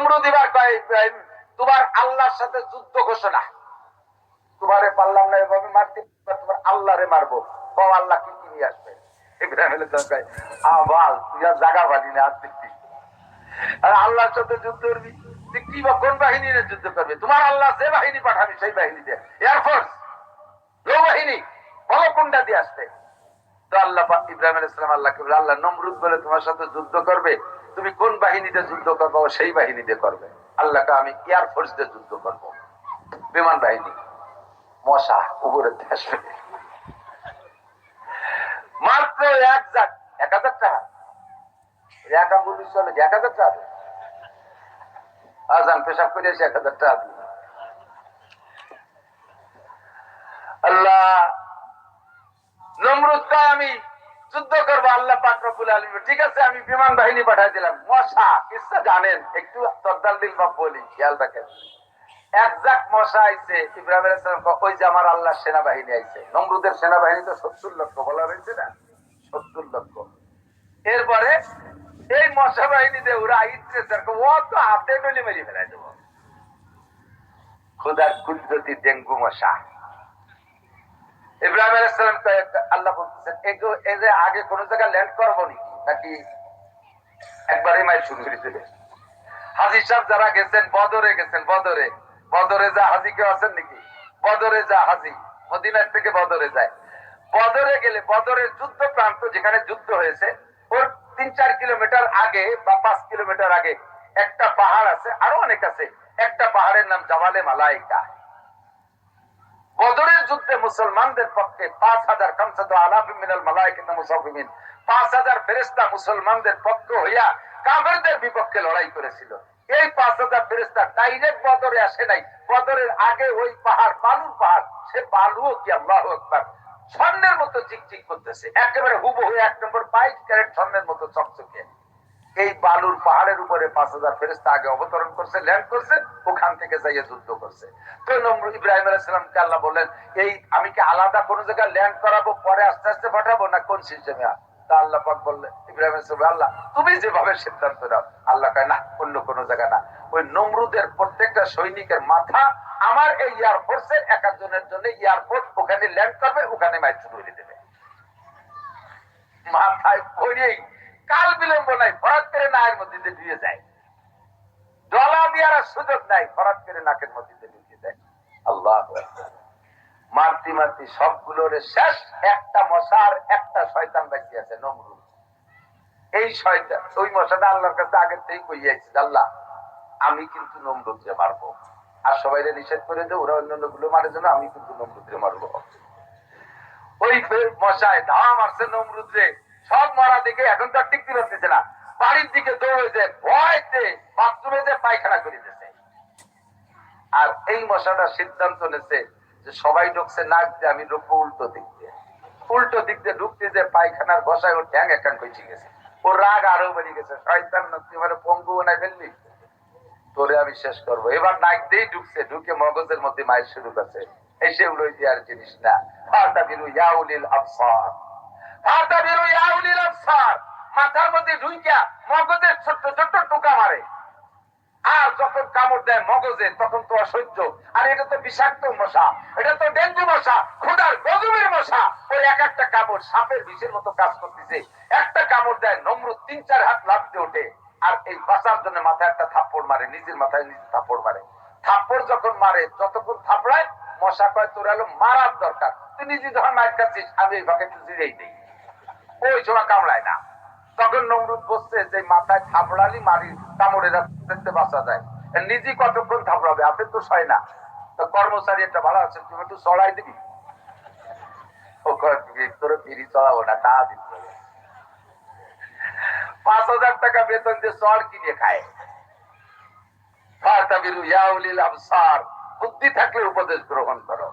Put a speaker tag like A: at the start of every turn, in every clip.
A: নমরুদ এবার কয় ইব্রাহিম তোমার আল্লাহর সাথে যুদ্ধ ঘোষণা। তোমারে পারলাম না এভাবে মারতে তোমার আল্লাহরে মারবো। ও আল্লাহ কি নিয়ে আসবে? কোন বাহিনী যুদ্ধ তোমার আল্লাহ বাহিনী পাঠাবি, সেই কোনটা দিয়ে আসবে? ইব্রাহিম আল্লাহ নমরুদ বলে তোমার সাথে যুদ্ধ করবে তুমি কোন বাহিনীতে যুদ্ধ করব সেই বাহিনী দিয়ে করবে? আল্লাহকে আমি এয়ারফোর্স দিয়ে যুদ্ধ করব। বিমান বাহিনী। মশা উপরে আসবে মাত্র এক এক হাজার টাকা। এক আঙ্গুল চলে এক হাজার টাকা আজান পেশাব করে এসে এক হাজার টাকা আল্লাহ নমরুদটা আমি যুদ্ধ করব আল্লাহ পাকরকুল আলম ঠিক আছে আমি বিমান বাহিনী পাঠাই দিলাম। মশা কিছু জানেন? একটু তরদাল দিল বলি খেয়াল রাখেন। মশা আইছে ইব্রাহিম আলাইহিস সালাম কয়, ওই যে আমার আল্লাহ সেনাবাহিনী আইছে। নমরুদের সেনাবাহিনী তো সত্তর লক্ষ বলা হয়েছে না? সত্তর লক্ষ। এরপরে এই মশা বাহিনীতে ওরা ইচ্ছে ও তো হাতে ডলি মেরে ফেলাই দেবো। খুদার কুদরতি ডেঙ্গু মশা। ইব্রাহিম আলাইসালাম আল্লাহ বলতেছেন এই যে আগে কোন জায়গায় ল্যান্ড করব নাকি একবারই মাইল শুরু করে দেবে হাজি সাহেব যারা গেছেন, বদরে গেছেন, বদরে। বদরে যা হাজি কেউ আছেন নাকি? বদরে যা হাজি, মদিনার থেকে বদরে যায়। বদরে গেলে বদরের যুদ্ধ প্রান্ত যেখানে যুদ্ধ হয়েছে, ওর তিন চার কিলোমিটার আগে বা পাঁচ কিলোমিটার আগে একটা পাহাড় আছে, আরও অনেক আছে। একটা পাহাড়ের নাম জামালে মালাইকা। বদরের যুদ্ধে মুসলমানদের পক্ষে পাঁচ হাজার কমসদ আলাফি মিনাল মালাইকাত মুসাফিমিন পাঁচ হাজার ফেরেস্তা মুসলমানদের পক্ষ হইয়া কাফেরদের বিপক্ষে লড়াই করেছিল। এই পাঁচ হাজার ফেরেস্তা ডাইরেক্ট বদরে আসে নাই। বদরের আগে ওই পাহাড়, বালুর পাহাড়, সে বালুও কি আল্লাহ একবার স্বর্ণের মতো চিকচিক করতেছে। একেবারে হুবহু এক নম্বর বাইশ ক্যারেট স্বর্ণের মতো চকচকে। এই বালুর পাহাড়ের উপরে পাঁচ হাজার ফেরেস্তা আগে অবতরণ করছে ল্যান্ড করছে, ওখান থেকে যাইয়ে যুদ্ধ করছে। তো ইব্রাহিম আলাইসালামকে আল্লাহ বললেন, এই আমি কি আলাদা কোন জায়গায় ল্যান্ড করাবো, পরে আস্তে আস্তে পাঠাবো, না কোন সিস্টেমে? সৈনিকের মাথা আমার এই এক জন্য ওখানে করবে, ওখানে দেবে। মাথায় কাল বিলম্ব নাই ফরাত করে নাকের মধ্যে দিয়ে যায়। ডলা দেওয়ার সুযোগ নাই ফরাত করে নাকের মধ্যে ঢুকে যায়। আল্লাহ মারতি মারতি সবগুলোর শেষ একটা মশার একটা শয়তান বাকি আছে নমরুদ এই শয়তান, ওই মশাটা আল্লাহর কাছে আগের থেকেই কইয়াছে আল্লাহ, আমি কিন্তু নমরুদকে মারবো। আর সবাই নিষেধ করে দে, ওরা অন্যান্যগুলো মারার জন্য আমি কিন্তু নমরুদকে মারবো। ওই মশায় ধাওয়া মারছে নমরুদরে। সব মারা দেখে এখন তো আর টিকতে পারতেছে না। বাড়ির দিকে দৌড়েছে, ভয়তে বাথরুমে যে পায়খানা করে দিতেছে আর এই মশাটা সিদ্ধান্ত নেছে যে সবাই ঢুকছে নাক দিয়ে, আমি ঢুকবো উল্টো দিক দিয়ে। উল্টো দিক দিয়ে ঢুকতে যে পায়খানার বসায় ওর ঠ্যাং একান বেঁচে গেছে। ওর রাগ আরও বেড়ে গেছে, শয়তান তুই মানে পঙ্গু বানাই ফেললি। তোরে আমি শেষ করব। এবার নাক দিয়েই ঢুকছে, ঢুকে মগজের মধ্যে মায়ের শুরু করছে। এসে উলো দেওয়ার জিনিস না। আফসার মাথার মধ্যে ঢুইকা মগজের ছোট্ট ছোট্ট টুকা মারে। আর যখন কামড় দেয় মগজে, তখন তো অসহ্য। আর এটা তো বিষাক্ত মশা। এটা তো ডেঙ্গু মশা খুদার গজবের মশা। ওই এক একটা কামড় সাপের বিষের মতো কাজ করতেছে। একটা কামড় দেয় নম্র তিন চার হাত লাফতে ওঠে। আর এই বাঁচার জন্য মাথায় একটা থাপ্পড় মারে, নিজের মাথায় নিজে থাপ্পড় মারে। থাপ্পড় যখন মারে, যতক্ষণ থাপড়ায় মশা কয়, তোর হলো মারার দরকার। তুই নিজে যখন মায়ের কাছিস আমি এই ভাগে একটু দিই। ওই সময় কামড়ায় না। তখন নমরুদ বসছে যে মাথায় থাপড়ালি মারি কামড়ে রাখতে বাঁচা যায়। নিজে কতক্ষণ থাপড়াবে? হাতে তো সয় না। তো কর্মচারী একটা ভালো আছে, তুমি একটু চড়াই দিবি? ফিরি চড়াবো না, তা পাঁচ হাজার টাকা বেতন দিয়ে চড় কিনে খায়। বুদ্ধি থাকলে উপদেশ গ্রহণ করো।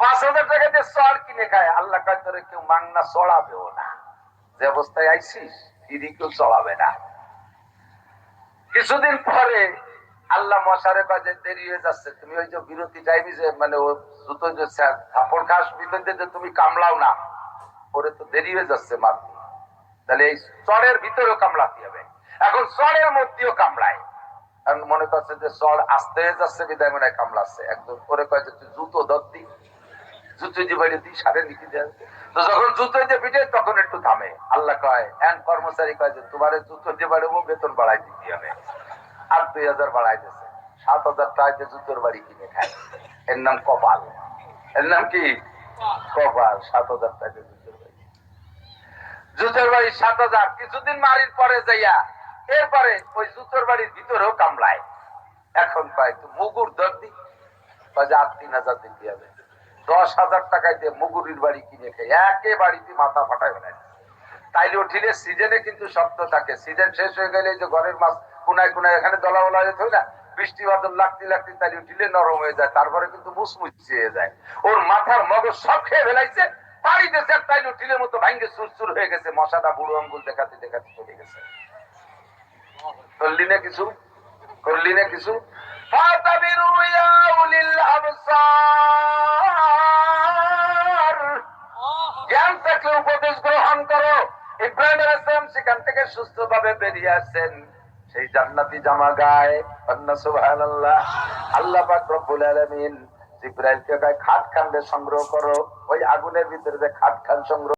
A: পাঁচ হাজার টাকা দিয়ে চড় কিনে খায়। আল্লাহ কাজ কেউ মাংনা চড়াবেও না। যে অবস্থায় আইসিস ফিরি কেউ চড়াবে না। কিছুদিন পরে আল্লাহ মশারে কাজে দেরি হয়ে যাচ্ছে। তুমি ওই যে বিরতি টাইমে যে মানে ও জুতো যে কাপড় খাস ভিতর যে তুমি কামলাও না। ওরে তো দেরি হয়ে যাচ্ছে মারতে তাহলে এই চরের ভিতরেও কামলাতে হবে। এখন চড়ের মধ্যেও কামড়ায় এখন মনে করছে যে, চড় আসতে যাচ্ছে, বিদায় মনে হয় কামড়াচ্ছে একদম করে কয় তুই জুতো দত্তি দিই কর্মচারী তোমার বেতন বাড়াই আর দুই হাজার বাড়াই সাত হাজার টাকা বাড়ি কিনে খায়। এর নাম কপাল। এর নাম কি? কপাল। সাত হাজার টাকা জুতোর বাড়ি। জুতোর বাড়ি সাত হাজার। কিছুদিন মারির পরে যাইয়া, এরপরে ওই জুতোর বাড়ির ভিতরেও কামলায় এখন পাই মুগুর দর দি কয় যে, আর তিন হাজার দিতে হবে দশ হাজার টাকায় দিয়ে মুগুরির বাড়ি কিনে খেয়ে একে বাড়িতে মাথা ফাটায় ফেলে তাইলে উঠিলে সিজনে কিন্তু শক্ত থাকে। সিজন শেষ হয়ে গেলে যে ঘরের মাছ কোনায় কোনায় এখানে দলা বলা যেত না? বৃষ্টি বাদল লাগতে লাগতে তাই উঠিলে নরম হয়ে যায়। তারপরে কিন্তু মুসমুচি হয়ে যায়। ওর মাথার মগজ সব খেয়ে ফেলাইছে। বাড়িতে স্যার উঠিলে মতো ভাঙ্গে সুরসুর হয়ে গেছে। মশাটা বুড়ো আঙ্গুল দেখাতে দেখাতে চলে গেছে। করলি না কিছু? করলি না কিছু? জ্ঞান থাকলে উপদেশ গ্রহণ করো। ইব্রাহিম আলাইহিস সেখান থেকে সুস্থভাবে বেরিয়ে আসেন। সেই জান্নাতি জামা গায়ে সুবহানাল্লাহ। আল্লাহ পাক রব্বুল আলামিন জিব্রাইলকে কয় খাট খান সংগ্রহ করো। ওই আগুনের ভিতরে যে খাট খান সংগ্রহ